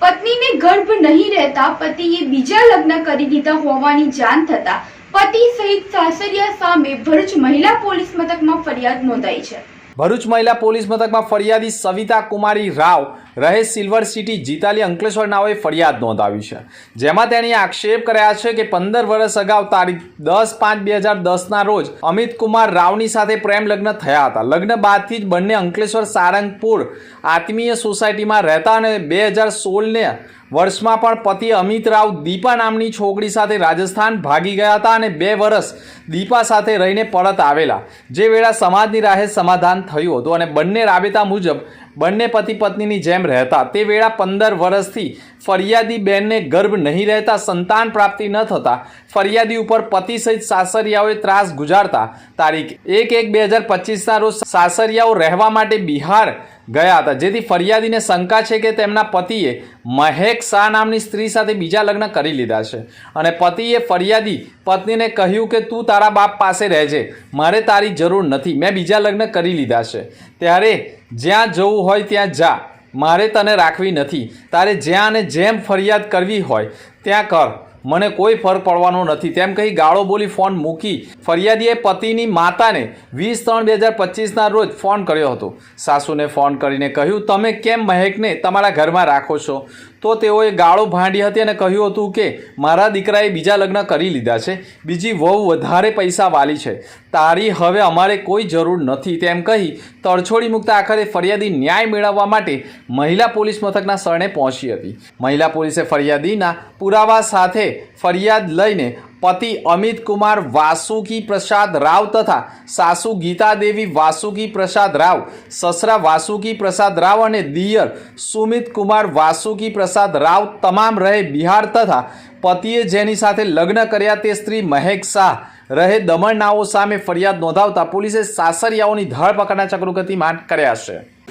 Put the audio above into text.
પત્નીને ગર્ભ નહીં રહેતા પતિએ બીજા લગ્ન કરી દીધા હોવાની જાણ થતા પતિ સહિત સાસરિયા સામે ભરૂચ મહિલા પોલીસ મથકમાં ફરિયાદ નોંધાઈ છે. ભરૂચ મહિલા પોલીસ મથકમાં ફરિયાદી સવિતા કુમારી રાવ રહે સિલ્વર સિટી, જીતાલી અંકલેશ્વર નાઓએ ફરિયાદ નોંધાવી છે. જેમાં તેણે આક્ષેપ કર્યા છે કે પંદર વર્ષ અગાઉ તારીખ દસ પાંચ બે હજાર દસના રોજ અમિત કુમાર રાવની સાથે પ્રેમ લગ્ન થયા હતા. લગ્ન બાદથી જ બંને અંકલેશ્વર સારંગપુર આત્મીય સોસાયટીમાં રહેતા અને બે હજાર સોળને વર્ષમાં પણ પતિ અમિત રાવ દીપા નામની છોકરી સાથે રાજસ્થાન ભાગી ગયા હતા અને બે વર્ષ દીપા સાથે રહીને પરત આવેલા. જે વેળા સમાજની રાહે સમાધાન થયું હતું અને બંને રાબેતા મુજબ બંને પતિ પત્નીની જેમ રહેતા. તે વેળા પંદર વર્ષથી ફરિયાદી બેનને ગર્ભ નહીં રહેતા, સંતાન પ્રાપ્તિ ન થતા, ફરિયાદી ઉપર પતિ સહિત સાસરિયાઓએ ત્રાસ ગુજારતા. તારીખ એક એક બે હજાર પચીસના રોજ સાસરિયાઓ રહેવા માટે બિહાર ગયા હતા. જેથી ફરિયાદીને શંકા છે કે તેમના પતિએ મહેક શાહ નામની સ્ત્રી સાથે બીજા લગ્ન કરી લીધા છે. અને પતિએ ફરિયાદી પત્નીને કહ્યું કે, તું તારા બાપ પાસે રહેજે. મારે તારી જરૂર નથી. મેં બીજા લગ્ન કરી લીધા છે. ત્યારે જ્યાં જવું હોય ત્યાં જા. મારે તને રાખવી નથી. તારે જ્યાં અને જેમ ફરિયાદ કરવી હોય ત્યાં કર. મને કોઈ ફરક પડવાનો નથી. તેમ કહી ગાળો બોલી ફોન મૂકી ફરિયાદીએ પતિની માતાને વીસ ત્રણ બે હજાર પચીસના રોજ ફોન કર્યો હતો. સાસુને ફોન કરીને કહ્યું, તમે કેમ મહેકને તમારા ઘરમાં રાખો છો? તો તેઓએ ગાળો ભાંડી હતી અને કહ્યું હતું કે, મારા દીકરાએ બીજા લગ્ન કરી લીધા છે. બીજી વહુ વધારે પૈસા વાલી છે. તારી હવે અમારે કોઈ જરૂર નથી. તેમ કહી તડછોડી મૂકતા આખરે ફરિયાદી ન્યાય મેળવવા માટે મહિલા પોલીસ મથકના શરણે પહોંચી હતી. મહિલા પોલીસે ફરિયાદીના પુરાવા સાથે ફરિયાદ લઈને પતિ અમિત કુમાર વાસુકી પ્રસાદ રાવ તથા સાસુ ગીતાદેવી વાસુકી પ્રસાદ રાવ, સસરા વાસુકી પ્રસાદ રાવ અને દિયર સુમિત કુમાર વાસુકી પ્રસાદ રાવ તમામ રહે બિહાર તથા પતિએ જેની સાથે લગ્ન કર્યા તે સ્ત્રી મહેક શાહ રહે દમણનાઓ સામે ફરિયાદ નોંધાવતા પોલીસે સાસરિયાઓની ધરપકડના ચક્રો ગતિમાન કર્યા છે.